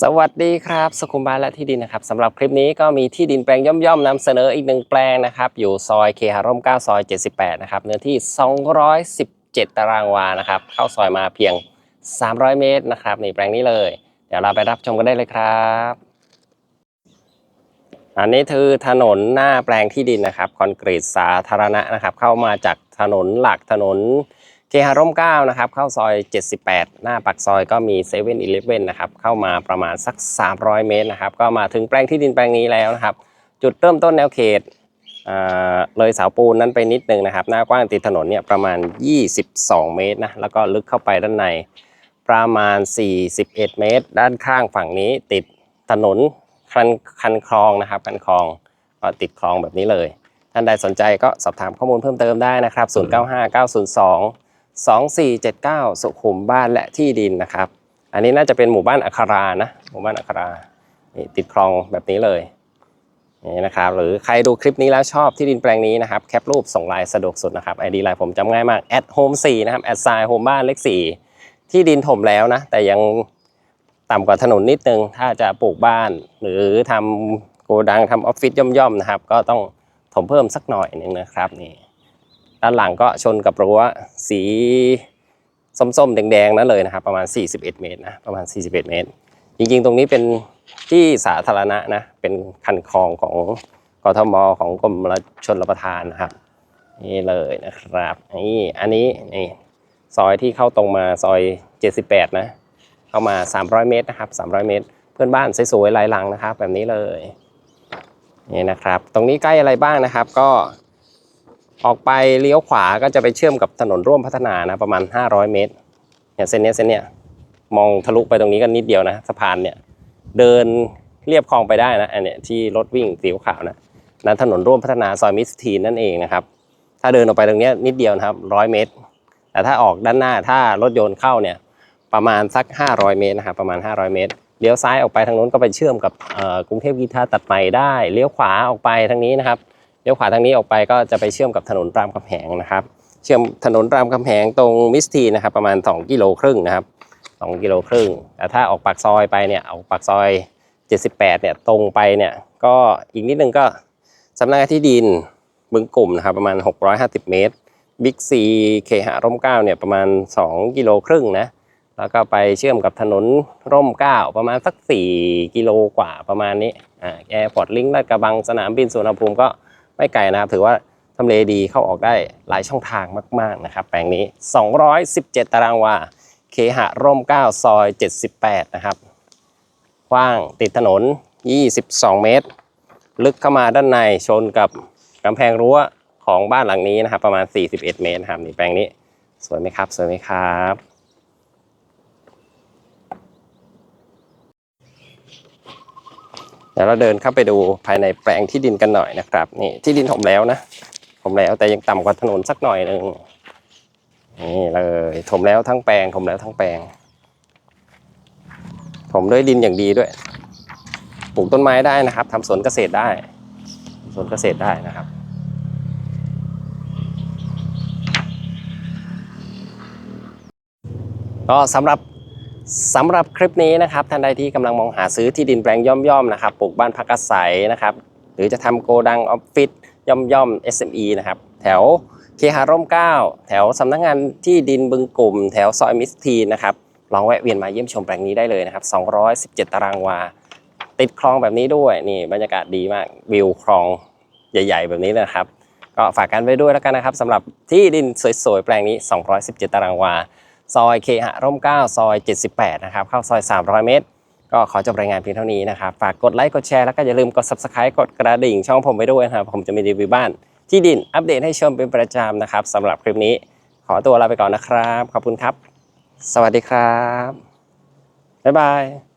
สวัสดีครับสุขุมบ้านและที่ดินนะครับสำหรับคลิปนี้ก็มีที่ดินแปลงย่อมๆนำเสนออีกหนึ่งแปลงนะครับ อยู่ซอยเคหาร่ม9ซอย 78 นะครับ เนื้อที่ 217 ตารางวานะครับ เข้าซอยมาเพียง 300 เมตรนะครับนี่แปลงนี้เลย เดี๋ยวเราไปรับชมกันได้เลยครับ อันนี้คือถนนหน้าแปลงที่ดินนะครับ คอนกรีตสาธารณะนะครับ เข้ามาจากถนนหลักถนน เคหาร่ม9นะครับเข้าซอย 78 หน้าปากซอยก็มี7 e เ e ่ e อนะครับเข้ามาประมาณสัก 300 เมตรนะครับก็มาถึงแปลงที่ดินแปลงนี้แล้วนะครับ จุดเริ่มต้นแนวเขตอ่าเลยเสาปูนนั้นไปนิดนึงนะครับ หน้ากว้างติดถนนเนี่ยประมาณ 22 เมตรนะแล้วก็ลึกเข้าไปด้านในประมาณ 41 เมตร ด้านข้างฝั่งนี้ติดถนนคันคันคลองนะครับคันคลองก็ติดคลองแบบนี้เลย ท่านใดสนใจก็สอบถามข้อมูลเพิ่มเติมได้นะครับ 095902 2479 สุขุมบ้านและที่ดินนะครับ อันนี้น่าจะเป็นหมู่บ้านอัครานะ หมู่บ้านอัครานี่ติดคลองแบบนี้เลยนี่นะครับ หรือใครดูคลิปนี้แล้วชอบที่ดินแปลงนี้นะครับ แคปรูปส่งไลน์สะดวกสุดนะครับไอดีไลน์ผมจำง่ายมาก at home 4นะครับ at sign home บ้านเลข4ที่ดินถมแล้วนะ แต่ยังต่ำกว่าถนนนิดนึง ถ้าจะปลูกบ้าน หรือทำโกดังทำออฟฟิศย่อมๆนะครับ ก็ต้องถมเพิ่มสักหน่อยนึงนะครับนี่ ด้านหลังก็ชนกับรั้วสีส้มๆ แดงๆนั่นเลยนะครับ ประมาณ 41 เมตรนะประมาณ 41 เมตร จริงๆ ตรงนี้เป็นที่สาธารณะนะเป็นคันคลองของกทมของกรมชนรับประทานนะครับ นี่เลยนะครับนี่อันนี้นี่ซอยที่เข้าตรงมาซอย 78 นะเข้ามา 300 เมตรนะครับ 300 เมตร เพื่อนบ้านสวยๆหลายหลังนะครับ แบบนี้เลยนี่นะครับ ตรงนี้ใกล้อะไรบ้างนะครับ ก็ ออกไปเลี้ยวขวาก็จะไปเชื่อมกับถนนร่วมพัฒนานะประมาณ 500 เมตรเนี่ยเส้นนี้เส้นเนี้ยมองทะลุไปตรงนี้กันนิดเดียวนะสะพานเนี่ยเดินเรียบคลองไปได้นะอันเนี้ยที่รถวิ่งสีขาวนะนั้นถนนร่วมพัฒนาซอยมิสทีนนั่นเองนะครับถ้าเดินออกไปตรงนี้นิดเดียวนะครับร้อยเมตร แต่ถ้าออกด้านหน้าถ้ารถยนต์เข้าเนี่ยประมาณสัก 500 เมตรนะครับประมาณ 500 เมตรเลี้ยวซ้ายออกไปทางนู้นก็ไปเชื่อมกับกรุงเทพกีทาตัดใหม่ได้เลี้ยวขวาออกไปทางนี้นะครับ เลี้ยวขวาทางนี้ออกไปก็จะไปเชื่อมกับถนนรามคำแหงนะครับ เชื่อมถนนรามคำแหงตรงมิสทีนะครับประมาณ 2 กิโลครึ่งนะครับ2กิโลครึ่งแต่ถ้าออกปากซอยไปเนี่ยออกปากซอย 78เนี่ยตรงไปเนี่ยก็อีกนิดนึงก็สำนักงานที่ดินบึงกลุ่มนะครับประมาณ 650 เมตรบิ๊กซีเคหะร่มเก้าเนี่ยประมาณ 2 กิโลครึ่งนะแล้วก็ไปเชื่อมกับถนนร่มเก้าประมาณสัก 4 กิโลกว่าประมาณนี้อ่าแอร์พอร์ตลิงก์ลาดกระบังสนามบินสุวรรณภูมิก็ ไม่ไกลนะครับ ถือว่าทำเลดีเข้าออกได้หลายช่องทางมากๆนะครับ แปลงนี้ 217 ตารางวา เคหะร่ม 9 ซอย 78 นะครับกว้างติดถนน 22 เมตร ลึกเข้ามาด้านในชนกับกำแพงรั้วของบ้านหลังนี้นะครับ ประมาณ 41 เมตรครับนี่แปลงนี้ สวยไหมครับ สวยไหมครับ เดี๋ยวเราเดินเข้าไปดูภายในแปลงที่ดินกันหน่อยนะครับ นี่ที่ดินถมแล้วนะถมแล้วแต่ยังต่ำกว่าถนนสักหน่อยหนึ่งนี่เลยถมแล้วทั้งแปลงถมแล้วทั้งแปลงถมด้วยดินอย่างดีด้วย ปลูกต้นไม้ได้นะครับทำสวนเกษตรได้ สวนเกษตรได้นะครับ ก็สำหรับ สำหรับคลิปนี้นะครับท่านใดที่กำลังมองหาซื้อที่ดินแปลงย่อมๆนะครับปลูกบ้านพักอาศัยนะครับหรือจะทำโกดังออฟฟิศย่อมๆ SME นะครับแถวเคหาร่มเก้าแถวสำนักงานที่ดินบึงกลุ่ม แถวซอยมิสทีนนะครับลองแวะเวียนมาเยี่ยมชมแปลงนี้ได้เลยนะครับ217 ตารางวา ติดคลองแบบนี้ด้วยนี่บรรยากาศดีมากวิวคลองใหญ่ ๆ แบบนี้นะครับ ก็ฝากกันไว้ด้วยแล้วกันนะครับสำหรับที่ดินสวยๆแปลงนี้ 217 ตารางวา ซอยเคหะร่ม9ซอย 78 นะครับ เข้าซอย 300 เมตร ก็ขอจบรายงานเพียงเท่านี้นะครับ ฝากกดไลค์กดแชร์แล้วก็อย่าลืมกด subscribe กดกระดิ่งช่องผมไปด้วยนะครับ ผมจะมีรีวิวบ้าน ที่ดินอัปเดตให้ชมเป็นประจำนะครับสำหรับคลิปนี้ ขอตัวลาไปก่อนนะครับ ขอบคุณครับ สวัสดีครับบ๊ายบาย